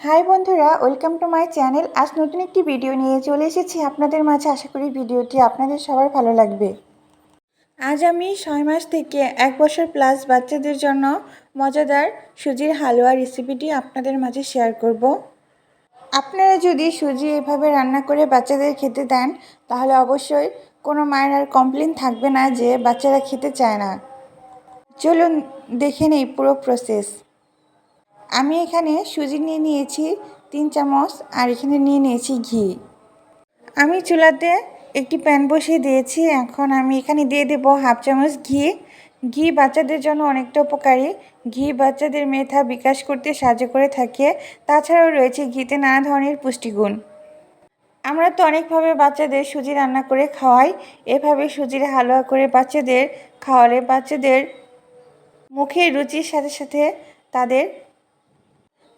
High বন্ধুরা, welcome to my channel. আজ নতুন একটি ভিডিও নিয়ে চলে এসেছি। আপনাদের মাঝে আশা করি ভিডিওটি আপনাদের সবার ভালো লাগবে। আজ আমি ছয় মাস থেকে এক বছর প্লাস বাচ্চাদের জন্য মজাদার সুজির হালুয়া রেসিপিটি আপনাদের মাঝে শেয়ার করব। আপনারা যদি সুজি এভাবে রান্না করে বাচ্চাদের খেতে দেন, তাহলে অবশ্যই কোনো মায়ের আর কমপ্লেন থাকবে না যে বাচ্চারা খেতে চায় না। চলুন দেখে নেই পুরো প্রসেস আমি এখানে সুজি নিয়ে নিয়েছি, তিন চামচ, আর এখানে নিয়ে নিয়েছি ঘি। আমি চুলাতে একটি প্যান বসিয়ে দিয়েছি, এখন আমি এখানে দিয়ে দেব হাফ চামচ ঘি। ঘি বাচ্চাদের জন্য অনেকটা উপকারী। ঘি বাচ্চাদের মেধা বিকাশ করতে সাহায্য করে থাকে, তাছাড়াও রয়েছে ঘিতে নানা ধরনের পুষ্টিগুণ। আমরা তো অনেকভাবে বাচ্চাদের সুজি রান্না করে খাওয়াই, এভাবে সুজির হালুয়া করে বাচ্চাদের খাওয়ালে বাচ্চাদের মুখের রুচির সাথে সাথে তাদের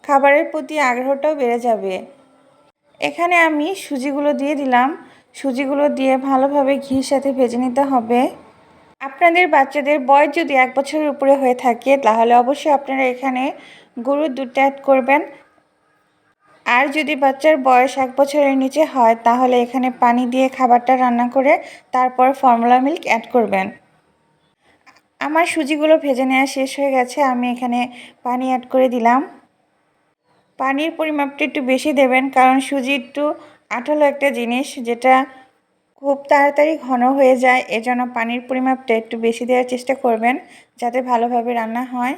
খাবারের প্রতি আগ্রহটাও বেড়ে যাবে। এখানে আমি সুজিগুলো দিয়ে দিলাম। সুজিগুলো দিয়ে ভালোভাবে ঘির সাথে ভেজে নিতে হবে। আপনাদের বাচ্চাদের বয়স যদি এক বছরের উপরে হয়ে থাকে, তাহলে অবশ্যই আপনারা এখানে গরুর দুধটা অ্যাড করবেন। আর যদি বাচ্চার বয়স এক বছরের নিচে হয়, তাহলে এখানে পানি দিয়ে খাবারটা রান্না করে তারপর ফর্মুলা মিল্ক অ্যাড করবেন। আমার সুজিগুলো ভেজে নেওয়া শেষ হয়ে গেছে। আমি এখানে পানি অ্যাড করে দিলাম। পানির পরিমাপটা একটু বেশি দেবেন, কারণ সুজি একটু আঠালো একটা জিনিস যেটা খুব তাড়াতাড়ি ঘন হয়ে যায়, এজন্য পানির পরিমাপটা একটু বেশি দেওয়ার চেষ্টা করবেন যাতে ভালোভাবে রান্না হয়।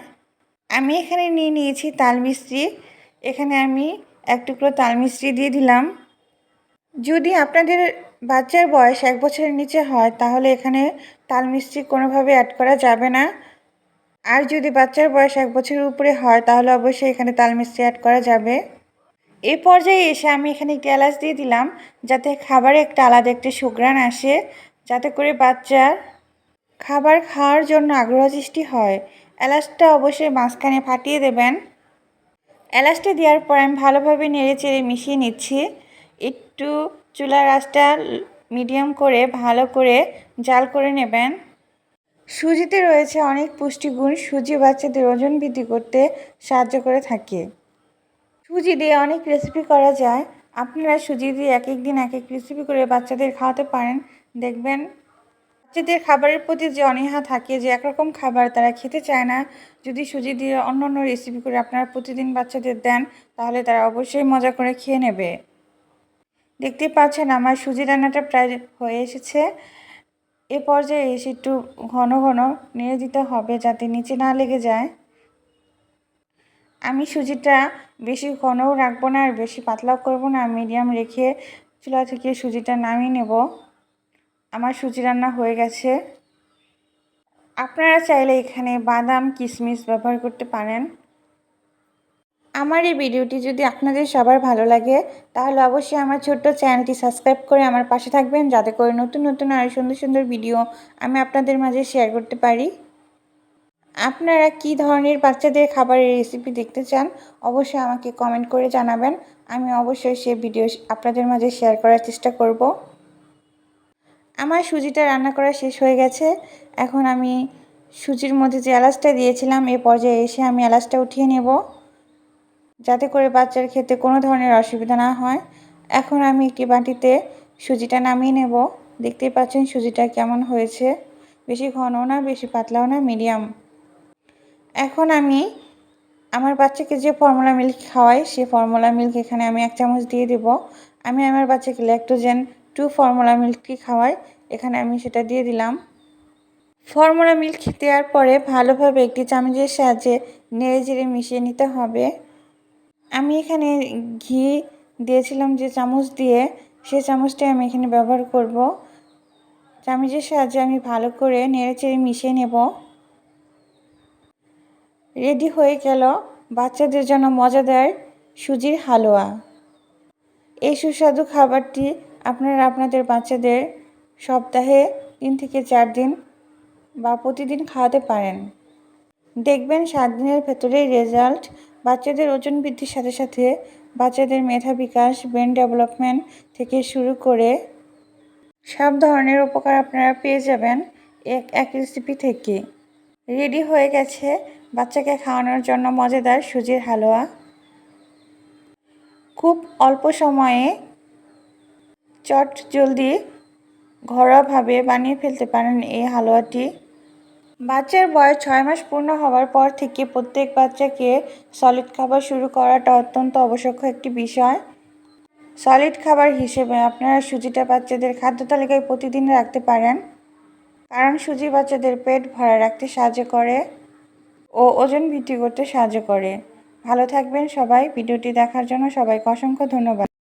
আমি এখানে নিয়ে নিয়েছি তাল মিস্ত্রি এখানে আমি এক টুকরো তাল মিস্ত্রি দিয়ে দিলাম। যদি আপনাদের বাচ্চার বয়স এক বছরের নিচে হয়, তাহলে এখানে তাল মিস্ত্রি কোনোভাবে অ্যাড করা যাবে না। আর যদি বাচ্চার বয়স এক বছরের উপরে হয়, তাহলে অবশ্যই এখানে তাল মিষ্টি অ্যাড করা যাবে। এই পর্যায়ে এসে আমি এখানে একটি এলাচ দিয়ে দিলাম, যাতে খাবারে একটা আলাদা একটি সুগ্রাণ আসে, যাতে করে বাচ্চার খাবার খাওয়ার জন্য আগ্রহ সৃষ্টি হয়। এলাচটা অবশ্যই মাঝখানে ফাটিয়ে দেবেন। এলাচটা দেওয়ার পর আমি ভালোভাবে নেড়ে চেড়ে মিশিয়ে নিচ্ছি। একটু চুলার আঁচটা মিডিয়াম করে ভালো করে জাল করে নেবেন। সুজিতে রয়েছে অনেক পুষ্টিগুণ, সুজি বাচ্চাদের ওজন বৃদ্ধি করতে সাহায্য করে থাকে। সুজি দিয়ে অনেক রেসিপি করা যায়। আপনারা সুজি দিয়ে এক এক দিন এক এক রেসিপি করে বাচ্চাদের খাওয়াতে পারেন। দেখবেন বাচ্চাদের খাবারের প্রতি যে অনীহা থাকে, যে একরকম খাবার তারা খেতে চায় না, যদি সুজি দিয়ে অন্য অন্য রেসিপি করে আপনারা প্রতিদিন বাচ্চাদের দেন, তাহলে তারা অবশ্যই মজা করে খেয়ে নেবে। দেখতে পাচ্ছেন আমার সুজি রান্নাটা প্রায় হয়ে এসেছে। এ পর্যায়ে এসে একটু ঘন ঘন নেড়ে দিতে হবে যাতে নিচে না লেগে যায়। আমি সুজিটা বেশি ঘনও রাখব না আর বেশি পাতলাও করব না, মিডিয়াম রেখে চুলা থেকে সুজিটা নামিয়ে নেব। আমার সুজি রান্না হয়ে গেছে। আপনারা চাইলে এখানে বাদাম, কিশমিশ ব্যবহার করতে পারেন। আমার এই ভিডিওটি যদি আপনাদের সবার ভালো লাগে, তাহলে অবশ্যই আমার ছোট্ট চ্যানেলটি সাবস্ক্রাইব করে আমার পাশে থাকবেন, যাতে করে নতুন নতুন আর সুন্দর সুন্দর ভিডিও আমি আপনাদের মাঝে শেয়ার করতে পারি। আপনারা কি ধরনের বাচ্চাদের খাবারের রেসিপি দেখতে চান, অবশ্যই আমাকে কমেন্ট করে জানাবেন। আমি অবশ্যই সে ভিডিও আপনাদের মাঝে শেয়ার করার চেষ্টা করব। আমার সুজিটা রান্না করা শেষ হয়ে গেছে। এখন আমি সুজির মধ্যে যে এলাচটা দিয়েছিলাম, এ পর্যায়ে এসে আমি এলাচটা উঠিয়ে নেব। যাতে করে বাচ্চার খেতে কোনো ধরনের অসুবিধা না হয়। এখন আমি একটি বাটিতে সুজিটা নামিয়ে নেব। দেখতেই পাচ্ছেন সুজিটা কেমন হয়েছে। বেশি ঘনও না, বেশি পাতলাও না, মিডিয়াম। এখন আমি আমার বাচ্চাকে যে ফর্মুলা মিল্ক খাওয়াই, সে ফর্মুলা মিল্ক এখানে আমি এক চামচ দিয়ে দেব। আমি আমার বাচ্চাকে ল্যাক্টোজেন টু ফর্মুলা মিল্কটি খাওয়াই। এখানে আমি সেটা দিয়ে দিলাম। ফর্মুলা মিল্ক দেওয়ার পরে ভালোভাবে একটি চামচের সাহায্যে নেড়ে চেড়ে মিশিয়ে নিতে হবে। আমি এখানে ঘি দিয়েছিলাম যে চামচ দিয়ে, সেই চামচটাই আমি এখানে ব্যবহার করব। চামচের সাহায্যে আমি ভালো করে নেড়ে চেড়ে মিশিয়ে নেব। রেডি হয়ে গেল বাচ্চাদের জন্য মজাদার সুজির হালুয়া। এই সুস্বাদু খাবারটি আপনারা আপনাদের বাচ্চাদের সপ্তাহে তিন থেকে চার দিন বা প্রতিদিন খাওয়াতে পারেন। দেখবেন সাত দিনের ভেতরেই রেজাল্ট বাচ্চাদের ওজন বৃদ্ধির সাথে সাথে বাচ্চাদের মেধা বিকাশ ব্রেন ডেভেলপমেন্ট থেকে শুরু করে সব ধরনের উপকার আপনারা পেয়ে যাবেন এক এক রেসিপি থেকে। রেডি হয়ে গেছে বাচ্চাকে খাওয়ানোর জন্য মজাদার সুজির হালুয়া। খুব অল্প সময়ে চট জলদি ঘরোয়াভাবে বানিয়ে ফেলতে পারেন এই হালুয়াটি। বাচ্চার বয়স ছয় মাস পূর্ণ হওয়ার পর থেকে প্রত্যেক বাচ্চাকে সলিড খাবার শুরু করাটা অত্যন্ত আবশ্যক একটি বিষয়। সলিড খাবার হিসেবে আপনারা সুজিটা বাচ্চাদের খাদ্য তালিকায় প্রতিদিন রাখতে পারেন, কারণ সুজি বাচ্চাদের পেট ভরা রাখতে সাহায্য করে ও ওজন বৃদ্ধি করতে সাহায্য করে। ভালো থাকবেন সবাই, ভিডিওটি দেখার জন্য সবাইকে অসংখ্য ধন্যবাদ।